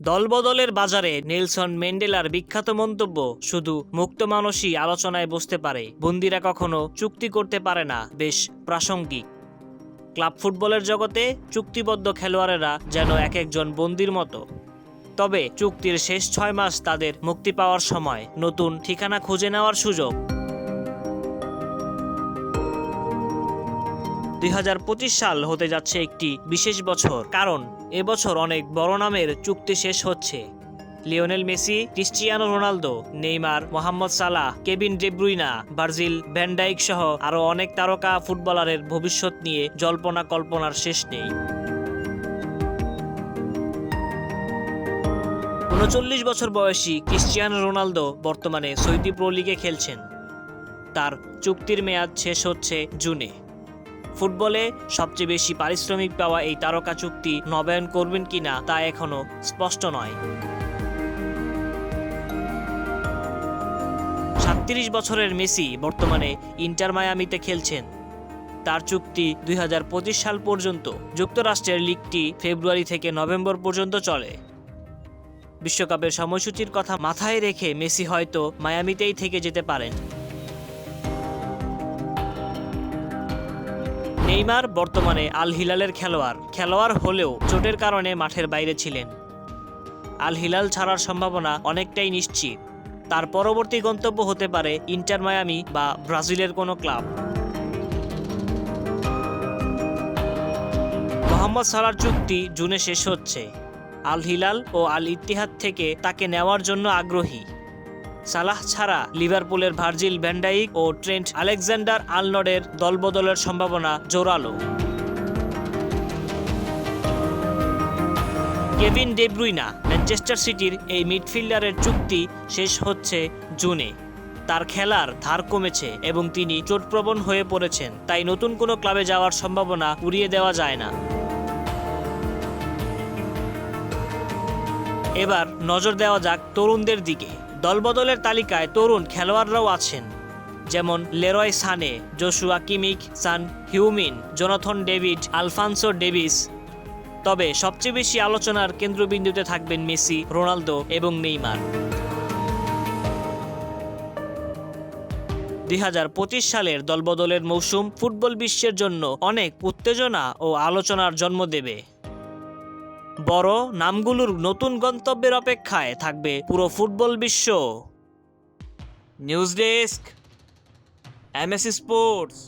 দলবদলের বাজারে নেলসন ম্যান্ডেলার বিখ্যাত মন্তব্য, শুধু মুক্ত মানুষই আলোচনায় বসতে পারে, বন্দিরা কখনো চুক্তি করতে পারে না, বেশ প্রাসঙ্গিক। ক্লাব ফুটবলের জগতে চুক্তিবদ্ধ খেলোয়াড়েরা যেন এক একজন বন্দির মতো। তবে চুক্তির শেষ ছয় মাস তাদের মুক্তি পাওয়ার সময় নতুন ঠিকানা খুঁজে নেওয়ার সুযোগ। দুই হাজার পঁচিশ সাল হতে যাচ্ছে একটি বিশেষ বছর। কারণ এবছর অনেক বড় নামের চুক্তি শেষ হচ্ছে। Lionel Messi Cristiano Ronaldo, Neymar, Mohamed Salah Kevin De Bruyne Virgil van Dijk সহ আরও অনেক তারকা ফুটবলারের ভবিষ্যৎ নিয়ে জল্পনা কল্পনার শেষ নেই। উনচল্লিশ বছর বয়সী ক্রিস্টিয়ানো রোনালদো বর্তমানে সৌদি প্রো লিগে খেলছেন। তার চুক্তির মেয়াদ শেষ হচ্ছে জুনে। ফুটবলে সবচেয়ে বেশি পারিশ্রমিক পাওয়া এই তারকা চুক্তি নবায়ন করবেন কিনা তা এখনও স্পষ্ট নয়। সাতত্রিশ বছরের মেসি বর্তমানে ইন্টার মায়ামিতে খেলছেন। তার চুক্তি দুই হাজার পঁচিশ সাল পর্যন্ত যুক্তরাষ্ট্রের লিগটি ফেব্রুয়ারি থেকে নভেম্বর পর্যন্ত চলে। বিশ্বকাপের সময়সূচির কথা মাথায় রেখে মেসি হয়তো মায়ামিতেই থেকে যেতে পারেন। নেইমার বর্তমানে আল হিলালের খেলোয়াড়। খেলোয়াড় হলেও চোটের কারণে মাঠের বাইরে ছিলেন। আল হিলাল ছাড়ার সম্ভাবনা অনেকটাই নিশ্চিত। তার পরবর্তী গন্তব্য হতে পারে ইন্টার মায়ামি বা ব্রাজিলের কোনো ক্লাব। মোহাম্মদ সালার চুক্তি জুনে শেষ হচ্ছে। আল হিলাল ও আল ইত্তিহাদ থেকে তাকে নেওয়ার জন্য আগ্রহী। সালাহ ছাড়া লিভারপুলের ভার্জিল ভ্যান্ডাইক ও ট্রেন্ট আলেকজান্ডার আলনডের দলবদলের সম্ভাবনা জোরালো। কেভিন ডেব্রুইনা ম্যানচেস্টার সিটির এই মিডফিল্ডারের চুক্তি শেষ হচ্ছে জুনে। তার খেলার ধার কমেছে এবং তিনি চোটপ্রবণ হয়ে পড়েছেন, তাই নতুন কোনো ক্লাবে যাওয়ার সম্ভাবনা উড়িয়ে দেওয়া যায় না। এবার নজর দেওয়া যাক তরুণদের দিকে। দলবদলের তালিকায় তরুণ খেলোয়াড়রাও আছেন, যেমন Leroy Sane Joshua Kimmich, Son হিউমিন, Jonathan David, Alphonso Davies. তবে সবচেয়ে বেশি আলোচনার কেন্দ্রবিন্দুতে থাকবেন মেসি, রোনালদো এবং নেইমার। দুই হাজার পঁচিশ সালের দলবদলের মৌসুম ফুটবল বিশ্বের জন্য অনেক উত্তেজনা ও আলোচনার জন্ম দেবে। বড় নামগুলোর নতুন গন্তব্যের অপেক্ষায় থাকবে পুরো ফুটবল বিশ্ব। নিউজ ডেস্ক এমএসি স্পোর্টস।